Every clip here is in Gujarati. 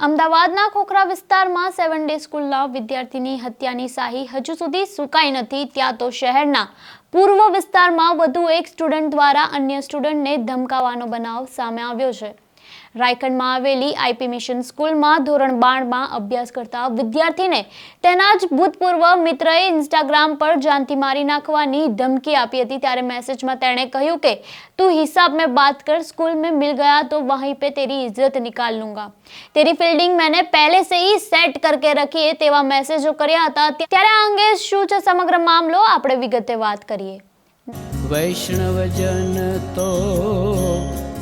અમદાવાદના ખોખરા વિસ્તારમાં સેવન ડે સ્કૂલના વિદ્યાર્થીની હત્યાની શાહી હજુ સુધી સુકાઈ નથી, ત્યાં તો શહેરના પૂર્વ વિસ્તારમાં વધુ એક સ્ટુડન્ટ દ્વારા અન્ય સ્ટુડન્ટને ધમકાવાનો બનાવ સામે આવ્યો છે. રાયખંડમાં આવેલી આઈપી મિશન સ્કૂલમાં ધોરણ બારમાં અભ્યાસ કરતા વિદ્યાર્થીને તેના જ ભૂતપૂર્વ મિત્રએ ઇન્સ્ટાગ્રામ પર જાનથી મારી નાખવાની ધમકી આપી હતી. ત્યારે મેસેજમાં તેણે કહ્યું કે, તું હિસાબ મેં બાત કર, સ્કૂલ મેં મિલ ગયા તો વહીં પે તેરી ઇજ્જત નિકાલ લૂંગા. તેરી ફિલ્ડિંગ મેને પહેલે સે સેટ કરકે રખી એ તેવા મેસેજો કર્યા હતા. ત્યારે આ અંગે શું છે સમગ્ર મામલો? આપણે વિગતે વાત કરીએ. વૈષ્ણવજન તો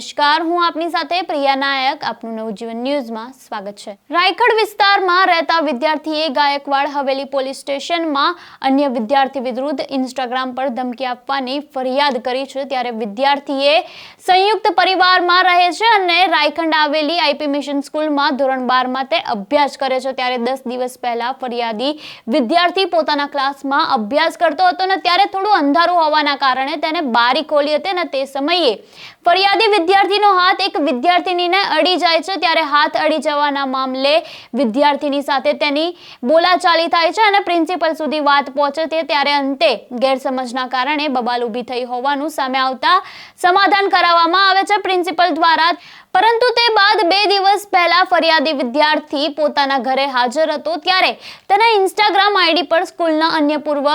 નમસ્કાર, હું આપની સાથે પ્રિયા નાયક. આપનું નવજીવન ન્યૂઝમાં સ્વાગત છે. રાયખડ વિસ્તારમાં રહેતા વિદ્યાર્થીએ ગાયકવાડ હવેલી પોલીસ સ્ટેશનમાં અન્ય વિદ્યાર્થી વિરુદ્ધ ઇન્સ્ટાગ્રામ પર ધમકી આપવાની ફરિયાદ કરી છે. ત્યારે વિદ્યાર્થીએ સંયુક્ત પરિવારમાં રહે છે અને રાયખંડ આવેલી આઈપી મિશન સ્કૂલમાં ધોરણ બારમાં તે અભ્યાસ કરે છે. ત્યારે દસ દિવસ પહેલા ફરિયાદી વિદ્યાર્થી પોતાના ક્લાસમાં અભ્યાસ કરતો હતો ને ત્યારે થોડું અંધારું હોવાના કારણે તેને બારી ખોલી હતી અને તે સમયે ફરિયાદી વિદ્યાર્થીનો હાથ એક વિદ્યાર્થીનીને અડી જાય છે, ત્યારે હાથ અડી જવાના મામલે વિદ્યાર્થીની સાથે તેની બોલાચાલી થાય છે અને પ્રિન્સિપલ સુધી વાત પહોંચે છે ત્યારે અંતે ગેરસમજના કારણે બબાલ ઊભી થઈ હોવાનું સામે આવતા સમાધાન કરાવવામાં આવે છે. પ્રિન્સિપલ દ્વારા પરંતુ તે બાદ બે દિવસ પહેલા ફરિયાદી વિદ્યાર્થી પોતાના ઘરે હાજર હતો ત્યારે તેના ઇન્સ્ટાગ્રામ આઈડી પર સ્કૂલના અન્ય પૂર્વ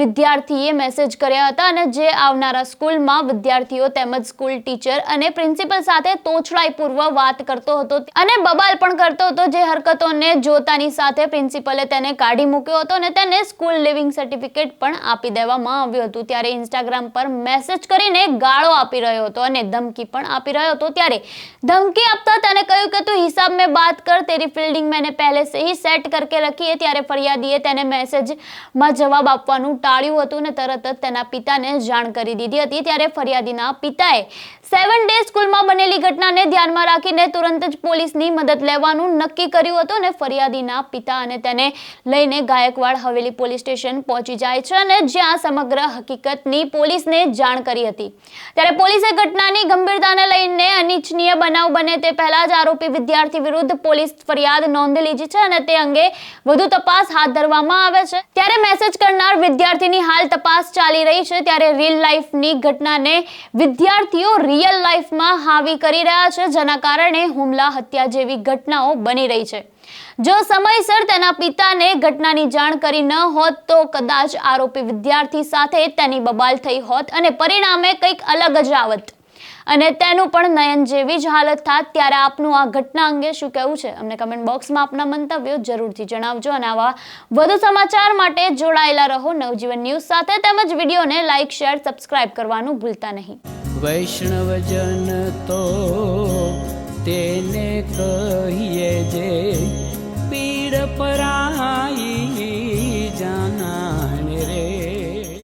વિદ્યાર્થીએ મેસેજ કર્યા હતા અને જે આવનારા સ્કૂલમાં વિદ્યાર્થીઓ તેમજ સ્કૂલ ટીચર અને પ્રિન્સિપલ સાથે તોછડાઈપૂર્વ વાત કરતો હતો અને બબાલ પણ કરતો હતો જે હરકતોને જોતાની સાથે પ્રિન્સિપલે તેને કાઢી મૂક્યો હતો અને તેને સ્કૂલ લિવિંગ સર્ટિફિકેટ પણ આપી દેવામાં આવ્યું હતું. ત્યારે ઇન્સ્ટાગ્રામ પર મેસેજ કરીને ગાળો આપી રહ્યો હતો અને ધમકી પણ આપી રહ્યો હતો. ત્યારે ધમકી આપતા તને કહ્યું કે તું હિસાબ મેં બાત કર, તેરી ફિલ્ડિંગ મેં પહેલે સે સેટ કરકે રખી ત્યારે ફરિયાદીએ તેને મેસેજમાં જવાબ આપવાનું ટાળ્યું હતું ને તરત જ તેના પિતાને જાણ કરી દીધી હતી. ત્યારે ફરિયાદીના પિતાએ સેવન ડે સ્કૂલમાં બનેલી ઘટનાને ધ્યાનમાં રાખીને તુરંત જ પોલીસની મદદ લેવાનું નક્કી કર્યું હતું અને ફરિયાદીના પિતા અને તેને લઈને ગાયકવાડ હવેલી પોલીસ સ્ટેશન પહોંચી જાય છે અને જ્યાં સમગ્ર હકીકતની પોલીસને જાણ કરી હતી. ત્યારે પોલીસે ઘટનાની ગંભીરતાને લઈને અનિચ્છનીય બનાવ બને તે પહેલા જ આરોપી વિદ્યાર્થી વિરુદ્ધ પોલીસ ફરિયાદ નોંધી લીધી છે અને તે અંગે વધુ તપાસ હાથ ધરવામાં આવે છે. ત્યારે મેસેજ કરનાર વિદ્યાર્થીની હાલ તપાસ ચાલી રહી છે. ત્યારે રીલ લાઈફની ઘટનાને વિદ્યાર્થીઓ રિયલ લાઈફમાં હાવી કરી રહ્યા છે, જેના કારણે હુમલા, હત્યા જેવી ઘટનાઓ બની રહી છે. જો સમયસર તેના પિતાને ઘટનાની જાણ કરી ન હોત તો કદાચ આરોપી વિદ્યાર્થી સાથે તેની બબાલ થઈ હોત અને પરિણામે કંઈક અલગ જ આવત. અને તેનું પણ નયન જેવી જ હાલત થાત ત્યારે આપનું આ ઘટના અંગે શું કહેવું છે? અમને કમેન્ટ બોક્સમાં આપના મંતવ્યો જરૂરથી જણાવજો અને આવા વધુ સમાચાર માટે જોડાયેલા રહો નવજીવન ન્યૂઝ સાથે તેમજ વિડીયોને લાઇક શેર સબસ્ક્રાઇબ કરવાનું ભૂલતા નહીં. વૈષ્ણવજન તો તેને કહીએ જે